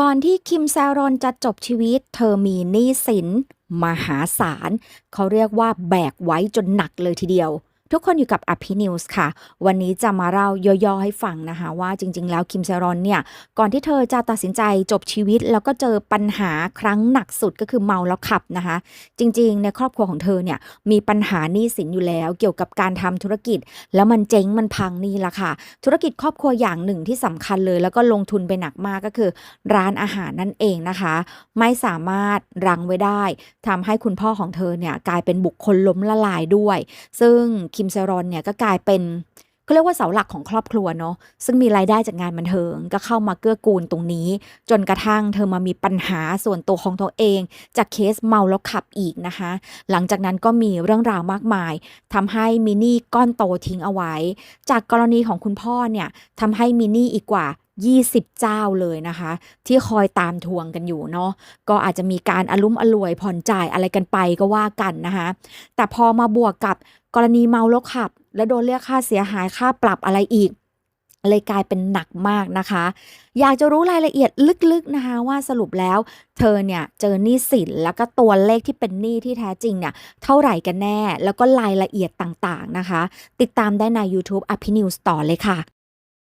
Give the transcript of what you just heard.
ก่อนที่คิมแซรอนจะจบชีวิต เธอมีหนี้สิน มหาศาล เขาเรียกว่าแบกไว้จนหนักเลยทีเดียว ทุกคนอยู่กับอภินิวส์ค่ะ วันนี้จะมาเล่าย่อๆให้ฟังนะคะ ว่าจริง ๆ แล้วคิมแซรอนเนี่ย ก่อนที่เธอจะตัดสินใจจบชีวิต แล้วก็เจอปัญหาครั้งหนักสุดก็คือเมาแล้วขับนะคะ จริง ๆ ในครอบครัวของเธอเนี่ย มีปัญหาหนี้สินอยู่แล้ว เกี่ยวกับการทำธุรกิจ แล้วมันเจ๊งมันพังนี่ละค่ะ ธุรกิจครอบครัวอย่างหนึ่งที่สำคัญเลย แล้วก็ลงทุนไปหนักมากก็คือ ร้านอาหารนั่นเองนะคะ ไม่สามารถรังไว้ได้ทำให้คุณพ่อของเธอเนี่ยกลายเป็นบุคคลล้มละลายด้วย ซึ่งคิิมเซรอนเนี่ยก็กลายเป็นเขาเรียกว่าเสาหลักของครอบครัวเนาะซึ่งมีรายได้จากงานบันเทิง ก็เข้ามาเกื้อกูลตรงนี้ จนกระทั่งเธอมามีปัญหาส่วนตัวของตัวเอง จากเคสเมาแล้วขับอีกนะคะ หลังจากนั้นก็มีเรื่องราวมากมายทำให้มินี่ก้อนโตทิ้งเอาไว้ จากกรณีของคุณพ่อเนี่ยทำให้มินี่อีกกว่า 20 เจ้าเลยนะคะ ที่คอยตามทวงกันอยู่เนาะก็อาจจะมีการอารมอร่วยผ่อนจ่ายอะไรกันไปก็ว่ากันนะคะแต่พอมาบวกกับกรณีเมาแล้วขับ และโดนเรียกค่าเสียหายค่าปรับอะไรอีกเลยกลายเป็นหนักมากนะคะ อยากจะรู้รายละเอียดลึกๆนะคะว่าสรุปแล้ว เธอเนี่ยเจอหนี้สินแล้วก็ตัวเลขที่เป็นหนี้ที่แท้จริงเนี่ยเท่าไหร่กันแน่ แล้วก็รายละเอียดต่างๆนะคะ ติดตามได้ใน YouTube อภินิวส์ต่อเลยค่ะ